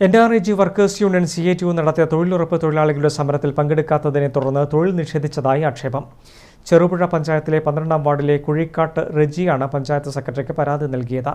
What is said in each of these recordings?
N R I G workers union C A T U നടത്തിയ തൊഴിലുറപ്പ് തൊഴിലാളികളുടെ സമരത്തിൽ പങ്കെടുക്കാത്തതിനെ തുടർന്ന് തൊഴിൽ നിഷേധിച്ചതായി ആക്ഷേപം. ചെറുപുഴ പഞ്ചായത്തിലെ പന്ത്രണ്ടാം വാർഡിലെ കുഴിക്കാട്ട് റെജിയാണ് പഞ്ചായത്ത് സെക്രട്ടറിക്ക് പരാതി നൽകിയത്.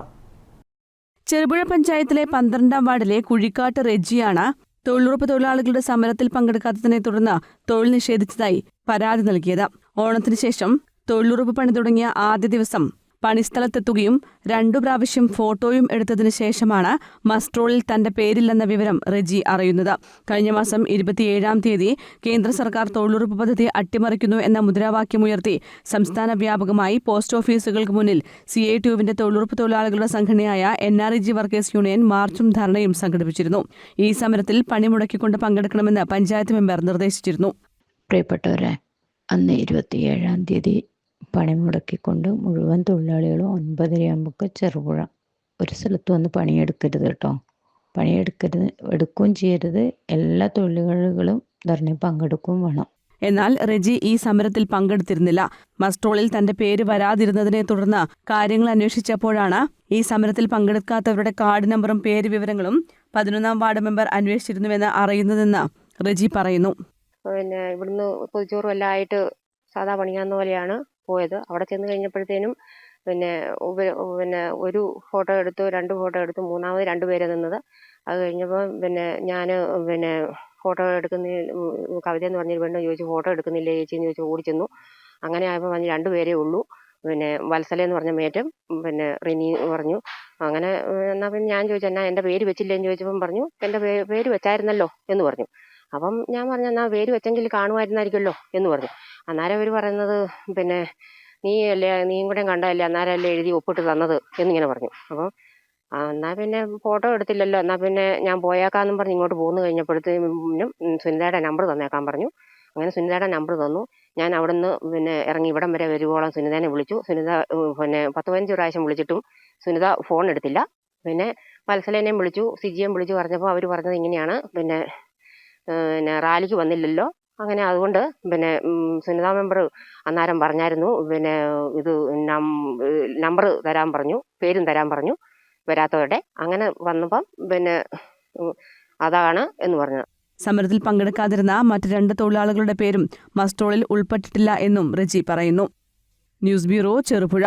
ചെറുപുഴ പഞ്ചായത്തിലെ പന്ത്രണ്ടാം വാർഡിലെ കുഴിക്കാട്ട് റെജിയാണ് തൊഴിലുറപ്പ് തൊഴിലാളികളുടെ സമരത്തിൽ പങ്കെടുക്കാത്തതിനെ തുടർന്ന് തൊഴിൽ നിഷേധിച്ചതായി പരാതി നൽകിയത്. ഓണത്തിന് ശേഷം തൊഴിലുറപ്പ് പണി തുടങ്ങിയ ആദ്യ ദിവസം പണിസ്ഥലത്തെത്തുകയും രണ്ടു പ്രാവശ്യം ഫോട്ടോയും എടുത്തതിനു ശേഷമാണ് മസ്ട്രോളിൽ തന്റെ പേരില്ലെന്ന വിവരം റെജി അറിയുന്നത്. കഴിഞ്ഞ മാസം ഇരുപത്തിയേഴാം തീയതി കേന്ദ്ര സർക്കാർ തൊഴിലുറപ്പ് പദ്ധതി അട്ടിമറിക്കുന്നു എന്ന മുദ്രാവാക്യമുയർത്തി സംസ്ഥാന വ്യാപകമായി പോസ്റ്റ് ഓഫീസുകൾക്ക് മുന്നിൽ സി ഐ ടിയുവിന്റെ തൊഴിലുറപ്പ് തൊഴിലാളികളുടെ സംഘടനയായ N R E G workers union മാർച്ചും ധർണയും സംഘടിപ്പിച്ചിരുന്നു. ഈ സമരത്തിൽ പണിമുടക്കിക്കൊണ്ട് പങ്കെടുക്കണമെന്ന് പഞ്ചായത്ത് മെമ്പർ നിർദ്ദേശിച്ചിരുന്നു. പ്രിയപ്പെട്ടവരെ അന്ന് ഇരുപത്തിയേഴാം തീയതി പണി മുടക്കിക്കൊണ്ട് മുഴുവൻ തൊഴിലാളികളും ഒൻപതരയാകുമ്പോൾ ചെറുപുഴ. ഒരു സ്ഥലത്ത് വന്ന് പണിയെടുക്കരുത് കേട്ടോ. പണിയെടുക്കരുത് എടുക്കുകയും ചെയ്യരുത്. എല്ലാ തൊഴിലാളികളും ധർണയിൽ പങ്കെടുക്കുകയും വേണം. എന്നാൽ റെജി ഈ സമരത്തിൽ പങ്കെടുത്തിരുന്നില്ല. മസ്ട്രോളിൽ തന്റെ പേര് വരാതിരുന്നതിനെ തുടർന്ന് കാര്യങ്ങൾ അന്വേഷിച്ചപ്പോഴാണ് ഈ സമരത്തിൽ പങ്കെടുക്കാത്തവരുടെ കാർഡ് നമ്പറും പേര് വിവരങ്ങളും പതിനൊന്നാം വാർഡ് മെമ്പർ അന്വേഷിച്ചിരുന്നുവെന്ന് അറിയുന്നതെന്ന് റെജി പറയുന്നു. പിന്നെ ഇവിടുന്ന് പൊതിച്ചോറും എല്ലാം ആയിട്ട് സാധാ പണിയാവുന്ന പോലെയാണ്. പോയത്. അവിടെ ചെന്ന് കഴിഞ്ഞപ്പോഴത്തേനും പിന്നെ പിന്നെ ഒരു ഫോട്ടോ എടുത്തു രണ്ട് ഫോട്ടോ എടുത്തു മൂന്നാമത് രണ്ട് പേരെ നിന്നത്. അത് കഴിഞ്ഞപ്പോൾ പിന്നെ ഞാൻ പിന്നെ ഫോട്ടോ എടുക്കുന്ന കവിത എന്ന് പറഞ്ഞൊരു പെണ്ണ് ചോദിച്ചു ഫോട്ടോ എടുക്കുന്നില്ലേ ചേച്ചി? എന്ന് ചോദിച്ചു ഓടി ചെന്നു. അങ്ങനെ ആയപ്പോൾ പറഞ്ഞു രണ്ട് പേരേ ഉള്ളൂ. പിന്നെ വത്സല എന്ന് പറഞ്ഞ മേറ്റം പിന്നെ റിനി പറഞ്ഞു. അങ്ങനെ എന്നാൽ പിന്നെ ഞാൻ ചോദിച്ചു എന്നാ എന്റെ പേര് വെച്ചില്ലേന്ന് ചോദിച്ചപ്പം പറഞ്ഞു എന്റെ പേര് വെച്ചായിരുന്നല്ലോ എന്ന് പറഞ്ഞു. അപ്പം ഞാൻ പറഞ്ഞു എന്നാൽ പേര് വെച്ചെങ്കിൽ കാണുമായിരുന്നായിരിക്കുമല്ലോ എന്ന് പറഞ്ഞു. അന്നേരം അവർ പറയുന്നത് പിന്നെ നീ അല്ലേ നീയും കൂടെ കണ്ടതല്ലേ അന്നേരം അല്ലേ എഴുതി ഒപ്പിട്ട് തന്നത്? എന്നിങ്ങനെ പറഞ്ഞു. അപ്പം ആ എന്നാൽ പിന്നെ ഫോട്ടോ എടുത്തില്ലല്ലോ എന്നാൽ പിന്നെ ഞാൻ പോയേക്കാന്നും പറഞ്ഞ് ഇങ്ങോട്ട് പോന്നു കഴിഞ്ഞപ്പോഴത്തേനും സുനിതയുടെ നമ്പർ തന്നേക്കാൻ പറഞ്ഞു. അങ്ങനെ സുനിതയുടെ നമ്പർ തന്നു. ഞാൻ അവിടെ നിന്ന് പിന്നെ ഇറങ്ങി ഇവിടം വരെ വരുവോളം സുനിതനെ വിളിച്ചു. സുനിത പിന്നെ പത്ത് പതിനഞ്ച് പ്രാവശ്യം വിളിച്ചിട്ടും സുനിത ഫോൺ എടുത്തില്ല. പിന്നെ വത്സലേനെയും വിളിച്ചു സിജിയെയും വിളിച്ചു പറഞ്ഞപ്പോൾ അവർ പറഞ്ഞത് ഇങ്ങനെയാണ്. പിന്നെ പിന്നെ റാലിക്ക് വന്നില്ലല്ലോ. അങ്ങനെ അതുകൊണ്ട് പിന്നെ സുനിത മെമ്പർ അന്നേരം പറഞ്ഞായിരുന്നു. പിന്നെ ഇത് നമ്പർ തരാൻ പറഞ്ഞു പേരും തരാൻ പറഞ്ഞു വരാത്തവരുടെ. അങ്ങനെ വന്നപ്പം പിന്നെ അതാണ് എന്ന് പറഞ്ഞത്. സമരത്തിൽ പങ്കെടുക്കാതിരുന്ന മറ്റ് രണ്ട് തൊഴിലാളികളുടെ പേരും മസ്റ്റോളിൽ ഉൾപ്പെട്ടിട്ടില്ല എന്നും റിജി പറയുന്നു. News bureau Cherupuzha.